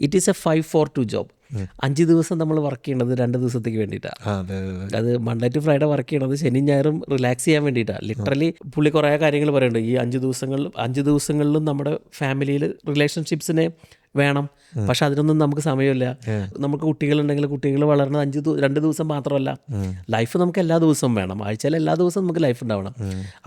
It is a five four two job അഞ്ച് ദിവസം നമ്മൾ വർക്ക് ചെയ്യണത് രണ്ട് ദിവസത്തേക്ക് വേണ്ടിയിട്ടാണ് അതെ മൺഡേ ടു ഫ്രൈഡേ വർക്ക് ചെയ്യണത് ശനി ഞായറും റിലാക്സ് ചെയ്യാൻ വേണ്ടിയിട്ടാണ് ലിറ്ററലി പുള്ളി കുറേ കാര്യങ്ങൾ പറയുന്നുണ്ട്. ഈ അഞ്ച് ദിവസങ്ങളിലും അഞ്ച് ദിവസങ്ങളിലും നമ്മുടെ ഫാമിലിയിൽ റിലേഷൻഷിപ്സിനെ വേണം. പക്ഷെ അതിനൊന്നും നമുക്ക് സമയമില്ല. നമുക്ക് കുട്ടികളുണ്ടെങ്കിൽ കുട്ടികൾ വളർന്നത് അഞ്ച് രണ്ട് ദിവസം മാത്രമല്ല. ലൈഫ് നമുക്ക് എല്ലാ ദിവസവും വേണം. ആഴ്ചയിൽ എല്ലാ ദിവസവും നമുക്ക് ലൈഫ് ഉണ്ടാവണം.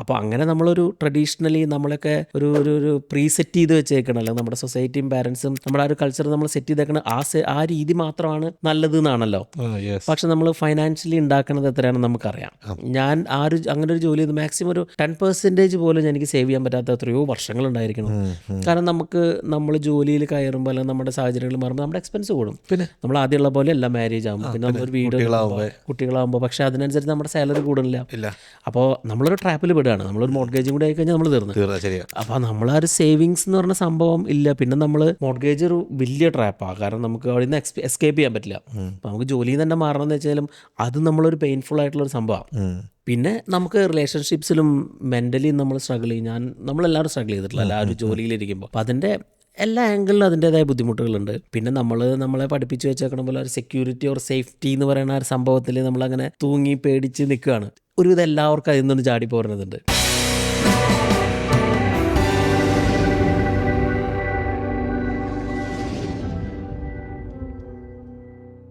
അപ്പോൾ അങ്ങനെ നമ്മളൊരു ട്രഡീഷണലി നമ്മളൊക്കെ ഒരു ഒരു ഒരു പ്രീ സെറ്റ് ചെയ്ത് വെച്ചേക്കണല്ലോ നമ്മുടെ സൊസൈറ്റിയും പാരൻസും നമ്മുടെ ആ ഒരു കൾച്ചർ നമ്മൾ സെറ്റ് ചെയ്തേക്കണ ആ ആ രീതി മാത്രമാണ് നല്ലത് എന്നാണല്ലോ പക്ഷെ നമ്മൾ ഫൈനാൻഷ്യലി ഉണ്ടാക്കുന്നത് എത്രയാണെന്ന് നമുക്കറിയാം. ഞാൻ ആ ഒരു അങ്ങനെ ഒരു ജോലി ചെയ്ത് മാക്സിമം ഒരു ടെൻ പെർസെന്റേജ് പോലും എനിക്ക് സേവ് ചെയ്യാൻ പറ്റാത്ത എത്രയോ വർഷങ്ങളുണ്ടായിരിക്കണം കാരണം നമുക്ക് നമ്മൾ ജോലിയിൽ കയറുമ്പോൾ അല്ലെങ്കിൽ നമ്മുടെ സാഹചര്യങ്ങൾ മാറുമ്പോൾ നമ്മുടെ എക്സ്പെൻസ് കൂടും. പിന്നെ? നമ്മൾ ആദ്യമുള്ള പോലെ അല്ല മാരേജ് ആകുമ്പോൾ പിന്നെ നമ്മളൊരു വീട്. കുട്ടികളാകുമ്പോൾ പക്ഷെ അതിനനുസരിച്ച് നമ്മുടെ സാലറി കൂടുന്നില്ല. അപ്പോൾ നമ്മളൊരു ട്രാപ്പിൽ പെടുകയാണ്. നമ്മളൊരു മോഡ്ഗേജും കൂടി ആയിക്കഴിഞ്ഞാൽ നമ്മൾ തീർന്നു. അപ്പോൾ നമ്മൾ ആ ഒരു സേവിങ്സ് എന്ന് പറഞ്ഞ സംഭവം ഇല്ല. പിന്നെ നമ്മൾ മോഡ്ഗേജ് ഒരു വലിയ ട്രാപ്പാണ് കാരണം നമുക്ക് അവിടെ നിന്ന് എസ്കേപ്പ് ചെയ്യാൻ പറ്റില്ല. അപ്പോൾ നമുക്ക് ജോലിയിൽ തന്നെ മാറണം എന്ന് വെച്ചാലും അത് നമ്മളൊരു പെയിൻഫുൾ ആയിട്ടുള്ള ഒരു സംഭവമാണ്. പിന്നെ നമുക്ക് റിലേഷൻഷിപ്സിലും മെന്റലി നമ്മൾ സ്ട്രഗിൾ ചെയ്യും. ഞാൻ നമ്മളെല്ലാവരും സ്ട്രഗിൾ ചെയ്തിട്ടില്ല. എല്ലാവരും ഒരു ജോലിയിലിരിക്കുമ്പോൾ അപ്പം അതിന്റെ എല്ലാ ആംഗിളിലും അതിന്റെതായ ബുദ്ധിമുട്ടുകളുണ്ട്. പിന്നെ നമ്മൾ നമ്മളെ പഠിപ്പിച്ച് വെച്ചേക്കണ പോലെ ഒരു സെക്യൂരിറ്റി ഓർ സേഫ്റ്റി എന്ന് പറയുന്ന ഒരു സംഭവത്തിൽ നമ്മളങ്ങനെ തൂങ്ങി പേടിച്ച് നിൽക്കുകയാണ്. ഒരുവിധം എല്ലാവർക്കും അതിൽ നിന്നൊന്ന് ചാടി പോരുന്നതുണ്ട്